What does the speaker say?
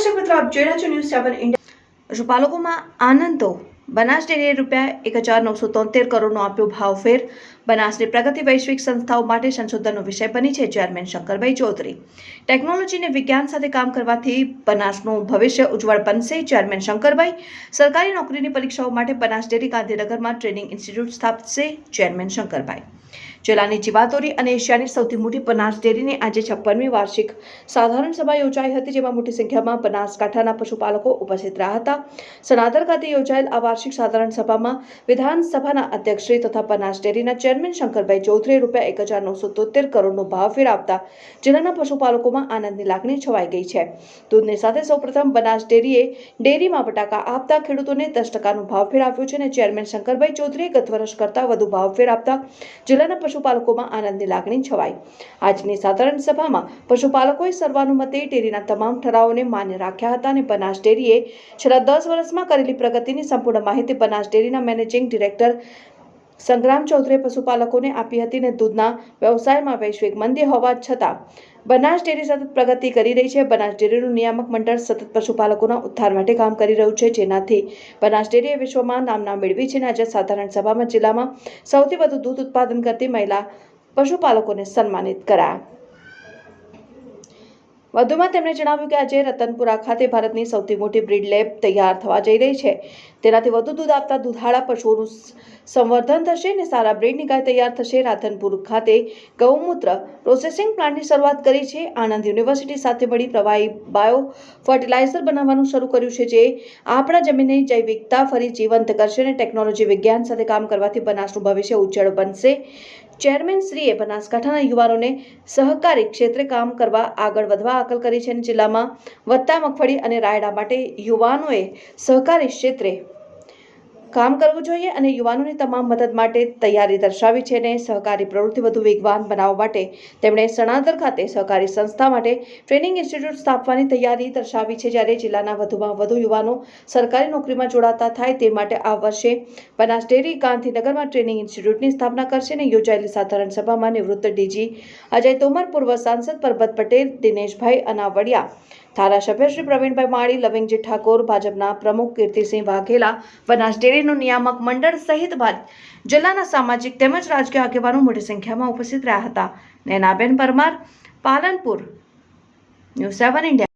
મિત્રો, આપ જોઈ રહ્યા છો ન્યૂઝ સેવન ઇન્ડિયા પશુપાલકોમાં આનંદ તો? બનાસ ડેરીએ રૂપિયા એક હજાર નવસો તોતેર કરોડનો આપ્યો ભાવફેર બનાસની પ્રગતિ વૈશ્વિક સંસ્થાઓ માટે સંશોધનનો વિષય બની છે, ચેરમેન શંકરભાઈ ચૌધરી. ટેકનોલોજીને વિજ્ઞાન સાથે કામ કરવાથી બનાસનું ભવિષ્ય ઉજ્જવળ બનશે, ચેરમેન શંકરભાઈ. સરકારી નોકરીની પરીક્ષાઓ માટે બનાસ ડેરી ગાંધીનગરમાં ટ્રેનિંગ ઇન્સ્ટિટ્યૂટ સ્થાપશે, ચેરમેન શંકરભાઈ. જિલ્લાની જીવાતોરી અને એશિયાની સૌથી મોટી બનાસ ડેરીની આજે છપ્પનમી વાર્ષિક સાધારણ સભા યોજાઈ હતી, જેમાં મોટી સંખ્યામાં બનાસકાંઠાના પશુપાલકો ઉપસ્થિત રહ્યા હતા. સનાતર ખાતે યોજાયેલ આ વાર્ષિક સાધારણ સભામાં વિધાનસભાના અધ્યક્ષશ્રી તથા બનાસ ડેરીના ચેરમેન શંકરભાઈ ચૌધરીએ રૂપિયા એક હજાર નવસો તોતેર કરોડનો ભાવફેર આપતા જિલ્લાના પશુપાલકોમાં આનંદની લાગણી છવાઈ ગઈ છે. દૂધની સાથે સૌપ્રથમ બનાસ ડેરીએ ડેરીમાં બટાકા આપતા ખેડૂતોને દસ ટકાનો ભાવફેર આપ્યો છે અને ચેરમેન શંકરભાઈ ચૌધરીએ ગત વર્ષ કરતાં વધુ ભાવફેર આપતા જિલ્લાના પશુપાલકોમાં આનંદની લાગણી છવાઈ. આજની સાધારણ સભામાં પશુપાલકોએ સર્વાનુમતે ડેરીના તમામ ઠરાવોને માન્ય રાખ્યા હતા અને બનાસ ડેરીએ છેલ્લા દસ વર્ષમાં કરેલી પ્રગતિની સંપૂર્ણ માહિતી બનાસ ડેરીના મેનેજિંગ ડિરેક્ટર સંગ્રામ ચૌધરીએ પશુપાલકોને આપી હતી અને દૂધના વ્યવસાયમાં વૈશ્વિક મંદી હોવા છતાં બનાસ ડેરી સતત પ્રગતિ કરી રહી છે. બનાસ ડેરીનું નિયામક મંડળ સતત પશુપાલકોના ઉદ્ધાર માટે કામ કરી રહ્યું છે. જેનાથી બનાસ ડેરીએ વિશ્વમાં નામના મેળવી છે અને આજે સાધારણ સભામાં જિલ્લામાં સૌથી વધુ દૂધ ઉત્પાદન કરતી મહિલા પશુપાલકોને સન્માનિત કરાયા. વધુમાં તેમણે જણાવ્યું કે આજે રતનપુરા ખાતે ભારતની સૌથી મોટી બ્રીડ લેબ તૈયાર થવા જઈ રહી છે. તેનાથી વધુ દૂધ આપતા દૂધાળા પશુઓનું સંવર્ધન થશે અને સારા બ્રીડની ગાય તૈયાર થશે. રાધનપુર ખાતે ગૌમૂત્ર પ્રોસેસિંગ પ્લાન્ટની શરૂઆત કરી છે. આણંદ યુનિવર્સિટી સાથે મળી પ્રવાહી બાયો ફર્ટિલાઇઝર બનાવવાનું શરૂ કર્યું છે, જે આપણા જમીનની જૈવિકતા ફરી જીવંત કરશે અને ટેકનોલોજી વિજ્ઞાન સાથે કામ કરવાથી બનાસનું ભવિષ્ય ઉજ્જળ બનશે. ચેરમેન શ્રીએ બનાસકાંઠાના યુવાનોને સહકારી ક્ષેત્રે કામ કરવા આગળ વધવા આકલ કરી છે અને જિલ્લામાં વધતા મગફળી અને રાયડા માટે યુવાનોએ સહકારી ક્ષેત્રે કામ કરવું જોઈએ અને યુવાનોની તમામ મદદ માટે તૈયારી દર્શાવી છે અને સહકારી પ્રવૃત્તિ વધુ વેગવાન બનાવવા માટે તેમણે સણાદર ખાતે સહકારી સંસ્થા માટે ટ્રેનિંગ ઇન્સ્ટિટ્યૂટ સ્થાપવાની તૈયારી દર્શાવી છે. જ્યારે જિલ્લાના વધુમાં વધુ યુવાનો સરકારી નોકરીમાં જોડાતા થાય તે માટે આ વર્ષે બનાસ ડેરી ગાંધીનગરમાં ટ્રેનિંગ ઇન્સ્ટિટ્યૂટની સ્થાપના કરશે અને યોજાયેલી સાધારણ સભામાં નિવૃત્ત ડીજી અજય તોમર, પૂર્વ સાંસદ પરબત પટેલ, દિનેશભાઈ અનાવડિયા, ધારાસભ્ય શ્રી પ્રવીણભાઈ માળી, લવિંગજી ઠાકોર, ભાજપના પ્રમુખ કીર્તિસિંહ વાઘેલા બનાસ ડેરીનું નિયામક મંડળ સહિત જિલ્લાના સામાજિક તેમજ રાજકીય આગેવાનો મોટી સંખ્યામાં ઉપસ્થિત રહ્યા હતા. Nenaben Parmar, Palanpur, news seven India.